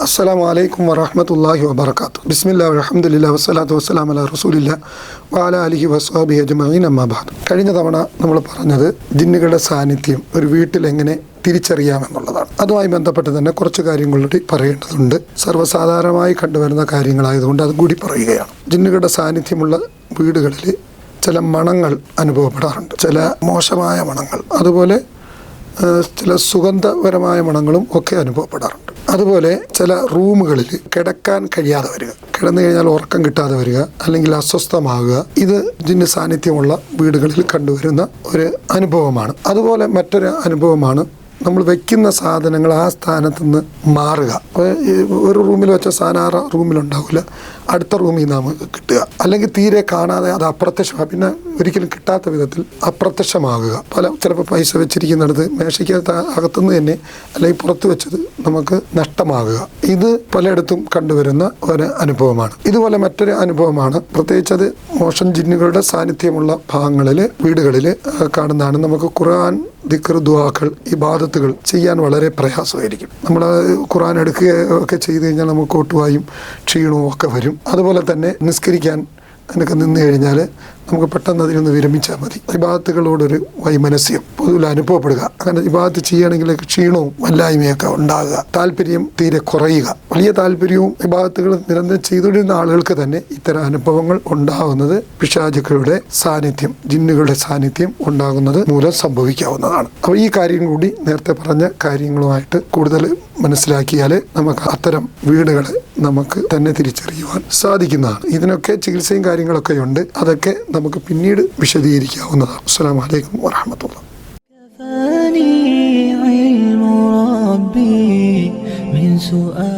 അസ്സാം വലൈക്കും വറഹമത്തല്ലാഹി വാബർക്കാത്തു ബിസ്മില്ലാ അലഹമുല്ല വസ്സലാത്തു വസ്സലാം അല്ല റസൂലില്ല വാല അലിഹി വസ്വാബി അജ്മീൻ അമ്മാബാദ് കഴിഞ്ഞ തവണ നമ്മൾ പറഞ്ഞത് ജിന്നുകളുടെ സാന്നിധ്യം ഒരു വീട്ടിൽ എങ്ങനെ തിരിച്ചറിയാമെന്നുള്ളതാണ് അതുമായി ബന്ധപ്പെട്ട് തന്നെ കുറച്ച് കാര്യങ്ങളൂടി പറയേണ്ടതുണ്ട്. സർവസാധാരണമായി കണ്ടുവരുന്ന കാര്യങ്ങളായതുകൊണ്ട് അതും കൂടി പറയുകയാണ്. ജിന്നുകളുടെ സാന്നിധ്യമുള്ള വീടുകളിൽ ചില മണങ്ങൾ അനുഭവപ്പെടാറുണ്ട്. ചില മോശമായ മണങ്ങൾ അതുപോലെ ചില സുഗന്ധപരമായ മണങ്ങളും ഒക്കെ അനുഭവപ്പെടാറുണ്ട്. അതുപോലെ ചില റൂമുകളിൽ കിടക്കാൻ കഴിയാതെ വരിക കിടന്നു കഴിഞ്ഞാൽ ഉറക്കം കിട്ടാതെ വരിക അല്ലെങ്കിൽ അസ്വസ്ഥമാകുക ഇത് ജിന്ന് സാന്നിധ്യമുള്ള വീടുകളിൽ കണ്ടുവരുന്ന ഒരു അനുഭവമാണ്. അതുപോലെ മറ്റൊരു അനുഭവമാണ് നമ്മൾ വെക്കുന്ന സാധനങ്ങൾ ആ സ്ഥാനത്ത് നിന്ന് മാറുക. ഒരു റൂമിൽ വെച്ച സാധനം ആ റൂമിലുണ്ടാവില്ല. അടുത്ത റൂമിൽ നിന്ന് കിട്ടുക. അല്ലെങ്കിൽ തീരെ കാണാതെ അത് അപ്രത്യക്ഷമാണ് പിന്നെ ഒരിക്കലും കിട്ടാത്ത വിധത്തിൽ അപ്രത്യക്ഷമാകുക. പല ചിലപ്പോൾ പൈസ വെച്ചിരിക്കുന്നിടത്ത് മേശയ്ക്കകത്ത് അകത്തുനിന്ന് തന്നെ അല്ലെങ്കിൽ പുറത്ത് വെച്ചത് നമുക്ക് നഷ്ടമാകുക. ഇത് പലയിടത്തും കണ്ടുവരുന്ന ഒരു അനുഭവമാണ്. ഇതുപോലെ മറ്റൊരു അനുഭവമാണ്. പ്രത്യേകിച്ച് അത് മോഷൻ ജിന്നുകളുടെ സാന്നിധ്യമുള്ള ഭാഗങ്ങളിൽ വീടുകളിൽ കാണുന്നതാണ്. നമുക്ക് ഖുർആൻ ദിക്കർ ദുവാക്കൾ ഇബാദത്തുകൾ ചെയ്യാൻ വളരെ പ്രയാസമായിരിക്കും. നമ്മൾ ഖുറാൻ എടുക്കുക ഒക്കെ ചെയ്ത് കഴിഞ്ഞാൽ നമുക്ക് ഒട്ടുവായും ക്ഷീണവും ഒക്കെ വരും. അതുപോലെ തന്നെ നിസ്കരിക്കാൻ അതിനൊക്കെ നിന്ന് കഴിഞ്ഞാൽ നമുക്ക് പെട്ടെന്ന് അതിൽ നിന്ന് വിരമിച്ചാൽ മതി. ഇബാദത്തുകളോടൊരു വൈമനസ്യം പൊതുവിൽ അനുഭവപ്പെടുക. അങ്ങനെ ഇബാദത്ത് ചെയ്യുകയാണെങ്കിൽ ക്ഷീണവും വല്ലായ്മയൊക്കെ ഉണ്ടാകുക. താല്പര്യം തീരെ കുറയുക. വലിയ താല്പര്യവും ഇബാദത്തുകൾ നിരന്തരം ചെയ്തുകൊണ്ടിരുന്ന ആളുകൾക്ക് തന്നെ ഇത്തരം അനുഭവങ്ങൾ ഉണ്ടാകുന്നത് പിശാചുക്കളുടെ സാന്നിധ്യം ജിന്നുകളുടെ സാന്നിധ്യം ഉണ്ടാകുന്നത് മൂലം സംഭവിക്കാവുന്നതാണ്. അപ്പോൾ ഈ കാര്യം കൂടി നേരത്തെ പറഞ്ഞ കാര്യങ്ങളുമായിട്ട് കൂടുതൽ മനസ്സിലാക്കിയാൽ നമുക്ക് അത്തരം വീടുകളെ നമുക്ക് തന്നെ തിരിച്ചറിയുവാൻ സാധിക്കുന്നതാണ്. ഇതിനൊക്കെ ചികിത്സയും ഉണ്ട് അതൊക്കെ നമുക്ക് പിന്നീട് വിശദീകരിക്കാവുന്നതാണ് അസ്സാം വലൈക്കും വാഹമത്തുള്ള كفاني علم ربي من سؤال